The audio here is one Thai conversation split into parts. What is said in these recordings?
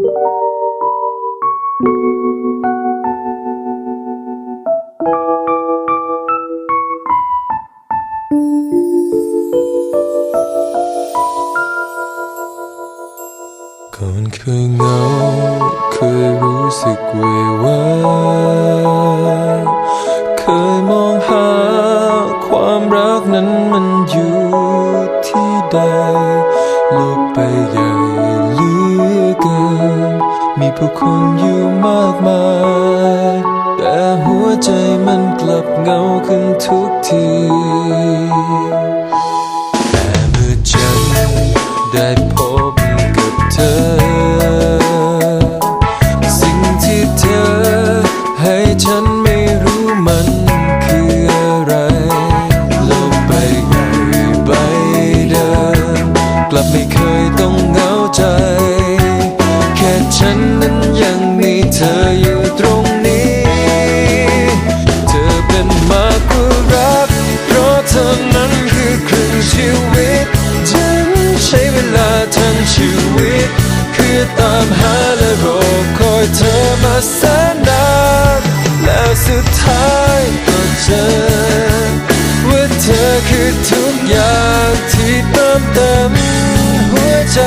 ก่อนเคยเหงาเคยรู้สึกเววาเคยมองหาความรักนั้นมันอยู่ที่ใดโลกไปใหญ่ลือ เกิน มีผู้คนอยู่มากมาย แต่หัวใจมันกลับเหงาขึ้นทุกที วิต คือตามหาและรอคอยเธอมาแสนนานแล้วสุดท้ายก็เจอ ว่าเธอคือทุกอย่างที่เติมเต็มหัวใจ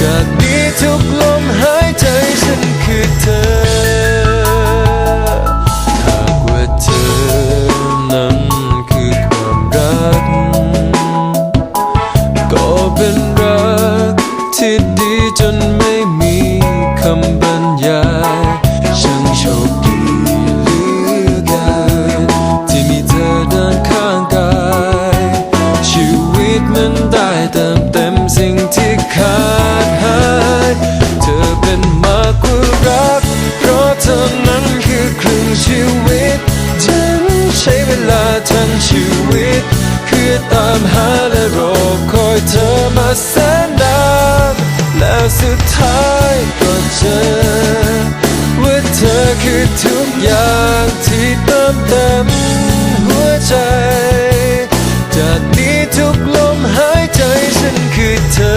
จากนี้ทุกลมหายใจฉันคือเธอำบรรยายช่างโชคดีเหลือเกินที่มีเธอเดินข้างกายชีวิตมันได้เติมเต็มสิ่งที่ขาดหายเธอเป็นมากกว่ารักเพราะเธอนั้นคือครึ่งชีวิตฉันใช้เวลาทั้งชีวิต คือตามหาและรอคอยเธอมาแสนนานแล้วสุดท้ายก็เจอ อย่างที่เติมเต็มหัวใจ จากนี้ทุกลมหายใจฉันคือเธอ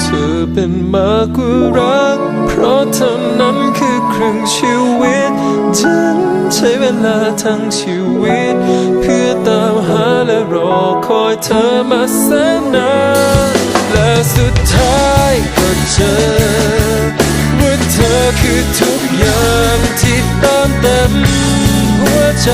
เธอเป็นมากกว่ารัก เพราะเท่านั้นคือครึ่งชีวิตฉัน ใช้เวลาทั้งชีวิต เพื่อตามหาและรอคอยเธอมาแสนนานและสุดท้ายก็เจอว่าเธอคือทุกอย่างที่ตามเต็มหัวใจ